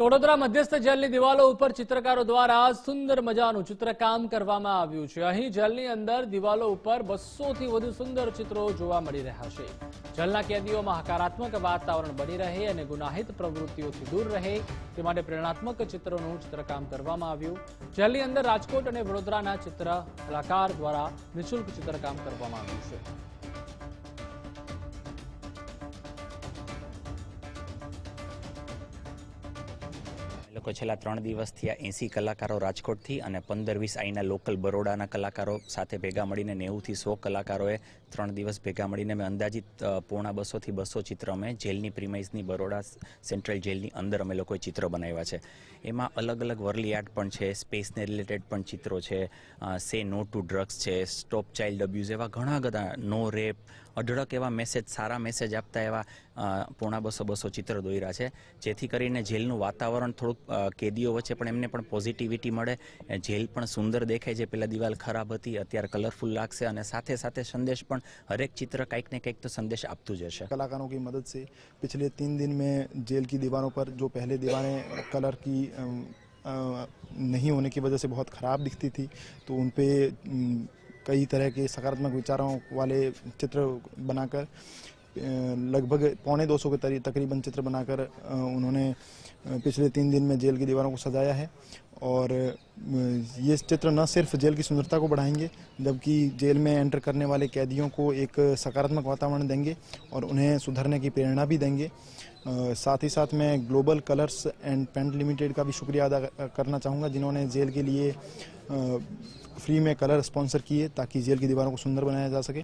વડોદરા મધ્યસ્થ જેલની દિવાલો ઉપર ચિત્રકારો દ્વારા સુંદર મજાનું ચિત્રકામ કરવામાં આવ્યું છે. અહીં જેલની અંદર દિવાલો ઉપર બસોથી વધુ સુંદર ચિત્રો જોવા મળી રહ્યા છે. જેલના કેદીઓમાં હકારાત્મક વાતાવરણ બની રહે અને ગુનાહિત પ્રવૃત્તિઓથી દૂર રહે તે માટે પ્રેરણાત્મક ચિત્રોનું ચિત્રકામ કરવામાં આવ્યું. જેલની અંદર રાજકોટ અને વડોદરાના ચિત્ર કલાકાર દ્વારા નિઃશુલ્ક ચિત્રકામ કરવામાં આવ્યું છે. લોકો છેલ્લા ત્રણ દિવસથી આ એંસી કલાકારો રાજકોટથી અને પંદર વીસ અહીંના લોકલ બરોડાના કલાકારો સાથે ભેગા મળીને નેવુંથી સો કલાકારોએ ત્રણ દિવસ ભેગા મળીને અમે અંદાજિત પોણા બસોથી બસો ચિત્ર અમે જેલની પ્રિમાઇસની બરોડા સેન્ટ્રલ જેલની અંદર અમે લોકોએ ચિત્ર બનાવ્યા છે. એમાં અલગ અલગ વર્લી આર્ટ પણ છે, સ્પેસને રિલેટેડ પણ ચિત્રો છે સે નો ટુ ડ્રગ્સ છે, સ્ટોપ ચાઇલ્ડ અબ્યુઝ એવા ઘણા બધા, નો રેપ, અઢળક એવા મેસેજ, સારા મેસેજ આપતા એવા પોણા બસો બસો ચિત્ર દોર્યા છે. જેથી કરીને જેલનું વાતાવરણ થોડુંક કેદીઓ વચ્ચે પણ એમને પણ પોઝિટિવિટી મળે એ જેલ પણ સુંદર દેખાય છે પહેલાં દિવાલ ખરાબ હતી અત્યારે કલરફુલ લાગશે અને સાથે સાથે સંદેશ પણ હરેક ચિત્ર કંઈક ને કંઈક તો સંદેશ આપતું જ હશે कलाकारों की मदद से पिछले तीन दिन में जेल की दीवारों पर जो पहले दीवारें कलर की अम, अ, नहीं होने की वजह से बहुत ख़राब दिखती थी तो उन पे अम, कई तरह के सकारात्मक विचारों वाले चित्र बनाकर अ, लगभग पौने दो सौ के तरी- तकरीबन चित्र बनाकर अ, उन्होंने अ, पिछले तीन दिन में जेल की दीवारों को सजाया है और ये चित्र न सिर्फ़ जेल की सुंदरता को बढ़ाएँगे जबकि जेल में एंटर करने वाले कैदियों को एक सकारात्मक वातावरण देंगे और उन्हें सुधरने की प्रेरणा भी देंगे। साथ ही साथ मैं global colours and paint limited का भी शुक्रिया अदा करना चाहूँगा, जिन्होंने जेल के लिए फ्री में कलर स्पॉन्सर किए ताकि जेल की दीवारों को सुंदर बनाया जा सके।